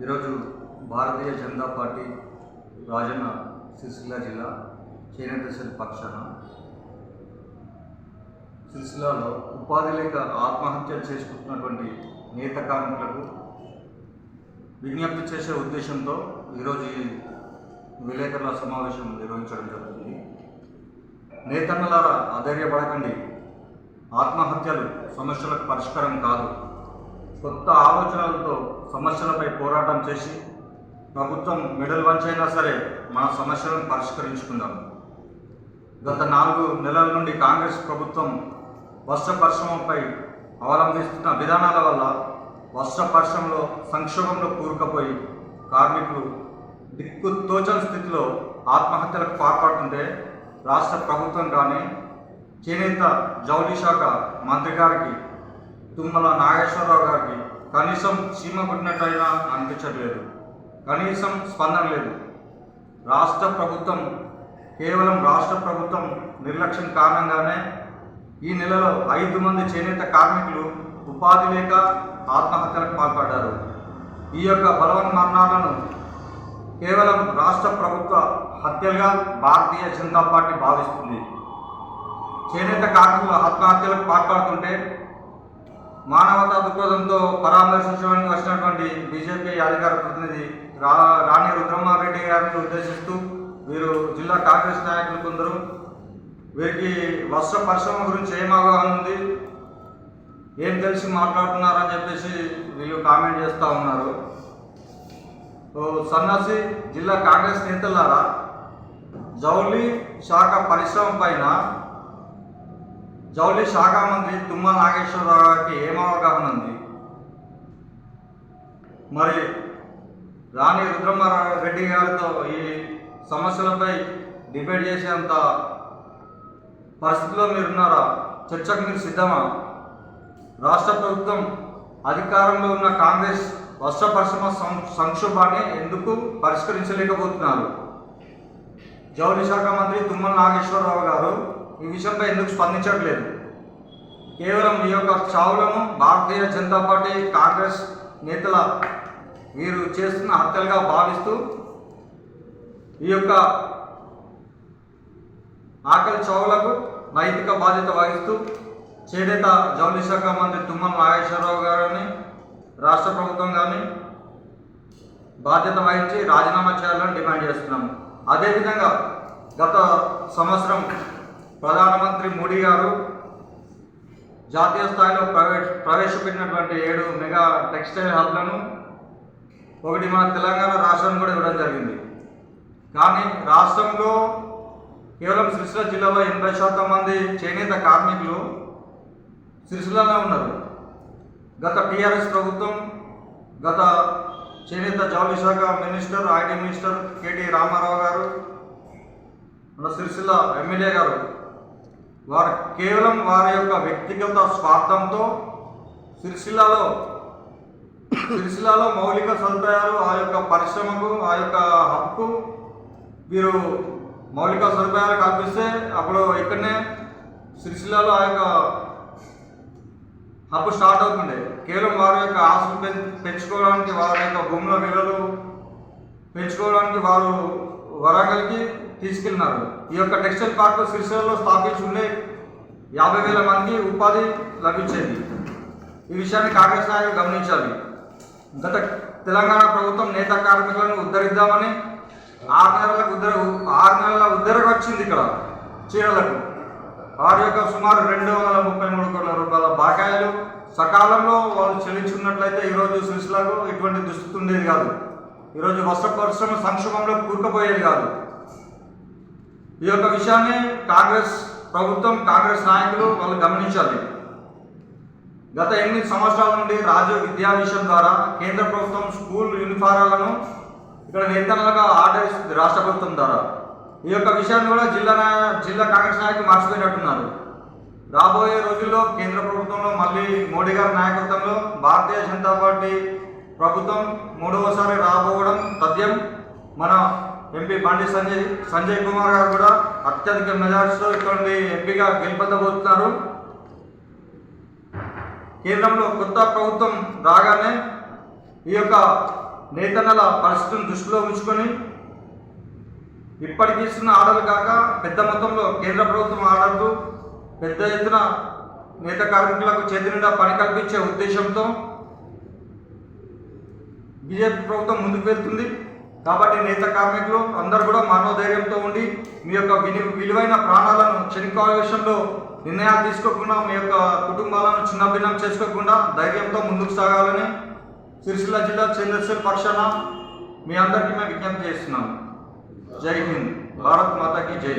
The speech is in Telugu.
ఈరోజు భారతీయ జనతా పార్టీ రాజన్న సిరిసిల్ల జిల్లా చేనేత సెల్ పక్షాన సిరిసిల్లాలో ఉపాధి లేక ఆత్మహత్యలు చేసుకుంటున్నటువంటి నేత కార్మికులకు విజ్ఞప్తి చేసే ఉద్దేశంతో ఈరోజు ఈ విలేకరుల సమావేశం నిర్వహించడం జరుగుతుంది. నేతన్నలారా అధైర్యపడకండి ఆత్మహత్యలు సమస్యలకు పరిష్కారం కాదు. కొత్త ఆలోచనలతో సమస్యలపై పోరాటం చేసి ప్రభుత్వం మెడల్ వంచైనా సరే మన సమస్యలను పరిష్కరించుకుందాం. గత నాలుగు నెలల నుండి కాంగ్రెస్ ప్రభుత్వం వర్ష పరిశ్రమపై అవలంబిస్తున్న విధానాల వల్ల వర్ష పరిశ్రమలో సంక్షోభంలో కూరుకుపోయి కార్మికులు దిక్కు తోచని స్థితిలో ఆత్మహత్యలకు పాల్పడుతుంటే రాష్ట్ర ప్రభుత్వం కానీ చేనేత జౌళి శాఖ మంత్రి గారికి తుమ్మల నాగేశ్వరరావు గారికి కనీసం సీమ కొట్టినట్టయినా అనిపించట్లేదు. కనీసం స్పందన లేదు. రాష్ట్ర ప్రభుత్వం కేవలం రాష్ట్ర ప్రభుత్వం నిర్లక్ష్యం కారణంగానే ఈ నెలలో ఐదు మంది చేనేత కార్మికులు ఉపాధి లేక ఆత్మహత్యలకు పాల్పడ్డారు. ఈ యొక్క బలవన్ మరణాలను కేవలం రాష్ట్ర ప్రభుత్వ హత్యలుగా భారతీయ జనతా పార్టీ భావిస్తుంది. చేనేత కార్మికులు ఆత్మహత్యలకు పాల్పడుతుంటే మానవతా దృక్పథంతో పరామర్శించడానికి వచ్చినటువంటి బీజేపీ అధికార ప్రతినిధి రా రాణి రుద్రమారెడ్డి గారిని ఉద్దేశిస్తూ వీరు జిల్లా కాంగ్రెస్ నాయకులు కొందరు. వీరికి వర్ష పరిశ్రమ గురించి ఏం అవగాహన ఉంది? ఏం తెలిసి మాట్లాడుతున్నారని చెప్పేసి వీళ్ళు కామెంట్ చేస్తూ ఉన్నారు. సన్నసి సన్నాసి జిల్లా కాంగ్రెస్ నేతలారా జౌలి శాఖ పరిశ్రమ పైన జౌలి శాఖ మంత్రి తుమ్మల నాగేశ్వరరావు గారికి ఏం అవగాహన ఉంది? మరి రాణి రుద్రమారెడ్డి గారితో ఈ సమస్యలపై డిబేట్ చేసేంత పరిస్థితిలో మీరున్నారా? చర్చకు మీరు సిద్ధమా? రాష్ట్ర ప్రభుత్వం అధికారంలో ఉన్న కాంగ్రెస్ వర్ష పరిశ్రమ సం- సంక్షోభాన్ని ఎందుకు పరిష్కరించలేకపోతున్నారు? జౌళి శాఖ మంత్రి తుమ్మల నాగేశ్వరరావు గారు ఈ విషయంపై ఎందుకు స్పందించట్లేదు? కేవలం ఈ యొక్క చావులను భారతీయ జనతా పార్టీ కాంగ్రెస్ నేతల వీరు చేస్తున్న హత్యలుగా భావిస్తూ ఈ యొక్క ఆకలి చావులకు నైతిక బాధ్యత వహిస్తూ చేనేత జౌళి శాఖ మంత్రి తుమ్మల నాగేశ్వరరావు గారిని రాష్ట్ర ప్రభుత్వం కానీ బాధ్యత వహించి రాజీనామా చేయాలని డిమాండ్ చేస్తున్నాము. అదేవిధంగా గత సంవత్సరం ప్రధానమంత్రి మోడీ గారు జాతీయ స్థాయిలో ప్రవేశ ప్రవేశపెట్టినటువంటి ఏడు మెగా టెక్స్టైల్ హబ్లను ఒకటి మన తెలంగాణ రాష్ట్రం కూడా ఇవ్వడం జరిగింది. కానీ రాష్ట్రంలో కేవలం సిరిసిల్ల జిల్లాలో ఎనభై శాతం మంది చేనేత కార్మికులు సిరిసిల్లలో ఉన్నారు. గత టీఆర్ఎస్ ప్రభుత్వం గత చేనేత జౌళి శాఖ minister IT minister KT Ramarao గారు మన సిరిసిల్ల ఎమ్మెల్యే గారు వారు కేవలం వారి యొక్క వ్యక్తిగత స్వార్థంతో సిరిసిల్లాలో సిరిసిల్లాలో మౌలిక సదుపాయాలు ఆ యొక్క పరిశ్రమకు ఆ యొక్క హక్కు వీరు మౌలిక సదుపాయాలు కల్పిస్తే అప్పుడు ఇక్కడనే సిరిసిల్లాలో ఆ యొక్క హక్కు స్టార్ట్ అవుతుండే. కేవలం వారి యొక్క ఆస్తులు పెంచుకోవడానికి వారి యొక్క భూముల విలువలు పెంచుకోవడానికి వారు వరంగల్కి తీసుకెళ్ళినారు ఈ యొక్క టెక్స్టైల్ పార్క్ శ్రీశైలంలో స్థాపించి ఉండే యాభై వేల మందికి ఉపాధి లభించేది. ఈ విషయాన్ని కాంగ్రెస్ నాయకులు గమనించాలి. గత తెలంగాణ ప్రభుత్వం నేత కార్మికులను ఉద్ధరిద్దామని ఆరు నెలలకు ఉద్దర ఆరు నెలల ఉద్దరకు వచ్చింది ఇక్కడ చీరలకు. వారి యొక్క సుమారు రెండు వందల ముప్పై మూడు కోట్ల రూపాయల బకాయిలు సకాలంలో వాళ్ళు చెల్లించుకున్నట్లయితే ఈరోజు సిరిసిలకు ఇటువంటి దుస్థితి ఉండేది కాదు. ఈరోజు వస్త్ర పరిశ్రమ సంక్షోభంలో కూరుకుపోయేది కాదు. ఈ యొక్క విషయాన్ని కాంగ్రెస్ ప్రభుత్వం కాంగ్రెస్ నాయకులు వాళ్ళు గమనించాలి. గత ఎనిమిది సంవత్సరాల నుండి రాజు విద్యా విషయం ద్వారా కేంద్ర ప్రభుత్వం స్కూల్ యూనిఫారాలను ఇక్కడ నేతలుగా ఆర్డర్ ఇస్తుంది రాష్ట్ర ప్రభుత్వం ద్వారా. ఈ యొక్క విషయాన్ని కూడా జిల్లా నాయ- జిల్లా కాంగ్రెస్ నాయకులు మర్చిపోయినట్టున్నారు. రాబోయే రోజుల్లో కేంద్ర ప్రభుత్వంలో మళ్ళీ మోడీ గారి నాయకత్వంలో భారతీయ జనతా పార్టీ ప్రభుత్వం మూడవసారి రాబోవడం తథ్యం. మన ఎంపీ బండి సంజయ్ సంజయ్ కుమార్ గారు కూడా అత్యధిక మెజార్టీతో ఇక్కడ ఎంపీగా గెలుపొందబోతున్నారు. కేంద్రంలో కొత్త ప్రభుత్వం రాగానే ఈ యొక్క నేతన్నల పరిస్థితిని దృష్టిలో ఉంచుకొని ఇప్పటికి ఇస్తున్న ఆర్డర్లు కాక పెద్ద మొత్తంలో కేంద్ర ప్రభుత్వం ఆర్డర్లు పెద్ద ఎత్తున నేత కార్మికులకు చేతి నిండా పని కల్పించే ఉద్దేశంతో బీజేపీ ప్రభుత్వం ముందుకు వెళ్తుంది. కాబట్టి నేత కార్మికులు అందరూ కూడా మనోధైర్యంతో ఉండి మీ యొక్క విని విలువైన ప్రాణాలను చనికావేశంలో నిర్ణయాలు తీసుకోకుండా మీ యొక్క కుటుంబాలను చిన్నభిన్నం చేసుకోకుండా ధైర్యంతో ముందుకు సాగాలని సిరిసిల్ల జిల్లా చంద్రశేఖర్ పక్షాన మీ అందరికీ మేము విజ్ఞప్తి చేస్తున్నాం జై హింద్. భారత్ మాతాకి జై.